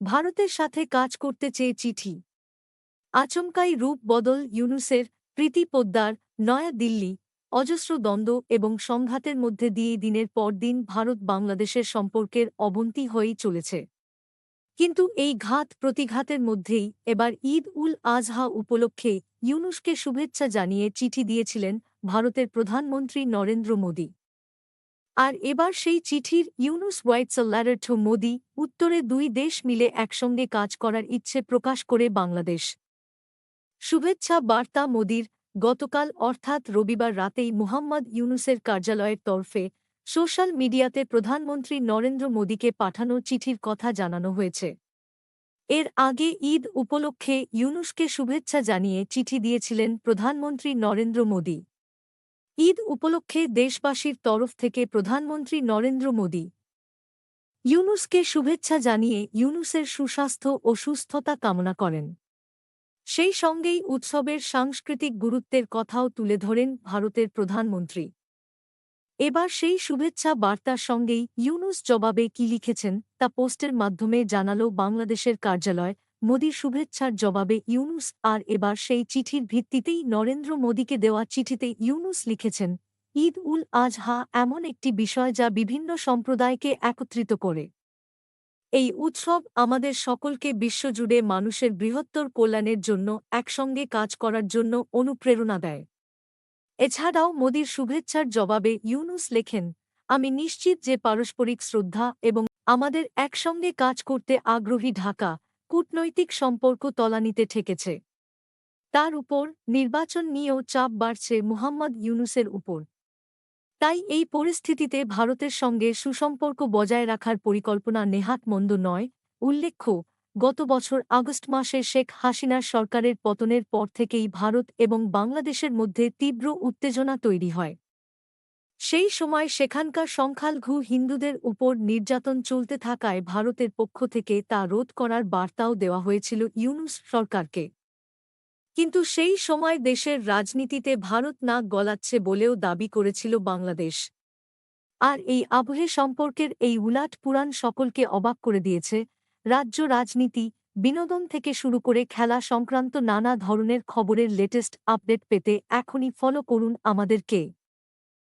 ভারতের সাথে কাজ করতে চেয়ে চিঠি। আচমকাই রূপ বদল ইউনুসের প্রীতি পোদ্দার নয়া দিল্লি, অজস্র দ্বন্দ্ব এবং সংঘাতের মধ্যে দিয়ে দিনের পর দিন ভারত বাংলাদেশের সম্পর্কের অবনতি হয়েই চলেছে। কিন্তু এই ঘাত প্রতিঘাতের মধ্যেই এবার ঈদ উল আজহা উপলক্ষে ইউনুসকে শুভেচ্ছা জানিয়ে চিঠি দিয়েছিলেন ভারতের প্রধানমন্ত্রী নরেন্দ্র মোদী। আর এবার সেই চিঠির Yunus writes letter to Modi, উত্তরে দুই দেশ মিলে একসঙ্গে কাজ করার ইচ্ছে প্রকাশ করে বাংলাদেশ। শুভেচ্ছা বার্তা মোদির, গতকাল অর্থাৎ রবিবার রাতেই মুহাম্মদ ইউনুসের কার্যালয়ের তরফে সোশ্যাল মিডিয়াতে প্রধানমন্ত্রী নরেন্দ্র মোদীকে পাঠানো চিঠির কথা জানানো হয়েছে। এর আগে ঈদ উপলক্ষে ইউনুসকে শুভেচ্ছা জানিয়ে চিঠি দিয়েছিলেন প্রধানমন্ত্রী নরেন্দ্র মোদী। ঈদ উপলক্ষে দেশবাসীর তরফ থেকে প্রধানমন্ত্রী নরেন্দ্র মোদী ইউনুসকে শুভেচ্ছা জানিয়ে ইউনুসের সুস্বাস্থ্য ও সুস্থতা কামনা করেন। সেই সঙ্গেই উৎসবের সাংস্কৃতিক গুরুত্বের কথাও তুলে ধরেন ভারতের প্রধানমন্ত্রী। এবার সেই শুভেচ্ছা বার্তার সঙ্গেই ইউনুস জবাবে কি লিখেছেন তা পোস্টের মাধ্যমে জানাল বাংলাদেশের কার্যালয় মোদীর শুভেচ্ছার জবাবে ইউনুস আর এবার সেই চিঠির ভিত্তিতেই নরেন্দ্র মোদীকে দেওয়া চিঠিতে ইউনুস লিখেছেন, ঈদ উল আজহা এমন একটি বিষয় যা বিভিন্ন সম্প্রদায়কে একত্রিত করে। এই উৎসব আমাদের সকলকে বিশ্বজুড়ে মানুষের বৃহত্তর কল্যাণের জন্য একসঙ্গে কাজ করার জন্য অনুপ্রেরণা দেয়। এছাড়াও মোদীর শুভেচ্ছার জবাবে ইউনুস লেখেন, আমি নিশ্চিত যে পারস্পরিক শ্রদ্ধা এবং আমাদের একসঙ্গে কাজ করতে আগ্রহী ঢাকা কূটনৈতিক সম্পর্ক তলানিতে ঠেকেছে। তার উপর নির্বাচন নিয়েও চাপ বাড়ছে মুহাম্মদ ইউনুসের উপর। তাই এই পরিস্থিতিতে ভারতের সঙ্গে সুসম্পর্ক বজায় রাখার পরিকল্পনা নেহাত মন্দ নয়, উল্লেখ্য, গত বছর আগস্ট মাসে শেখ হাসিনার সরকারের পতনের পর থেকেই ভারত এবং বাংলাদেশের মধ্যে তীব্র উত্তেজনা তৈরি হয়। সেই সময় সেখানকার সংখ্যালঘু হিন্দুদের উপর নির্যাতন চলতে থাকায় ভারতের পক্ষ থেকে তা রোধ করার বার্তাও দেওয়া হয়েছিল ইউনুস সরকারকে। কিন্তু সেই সময় দেশের রাজনীতিতে ভারত নাক গলাচ্ছে বলেও দাবি করেছিল বাংলাদেশ। আর এই আবহে সম্পর্কের এই উলাট পুরাণ সকলকে অবাক করে দিয়েছে। রাজ্য রাজনীতি, বিনোদন থেকে শুরু করে খেলা সংক্রান্ত নানা ধরনের খবরের লেটেস্ট আপডেট পেতে এখনই ফলো করুন আমাদেরকে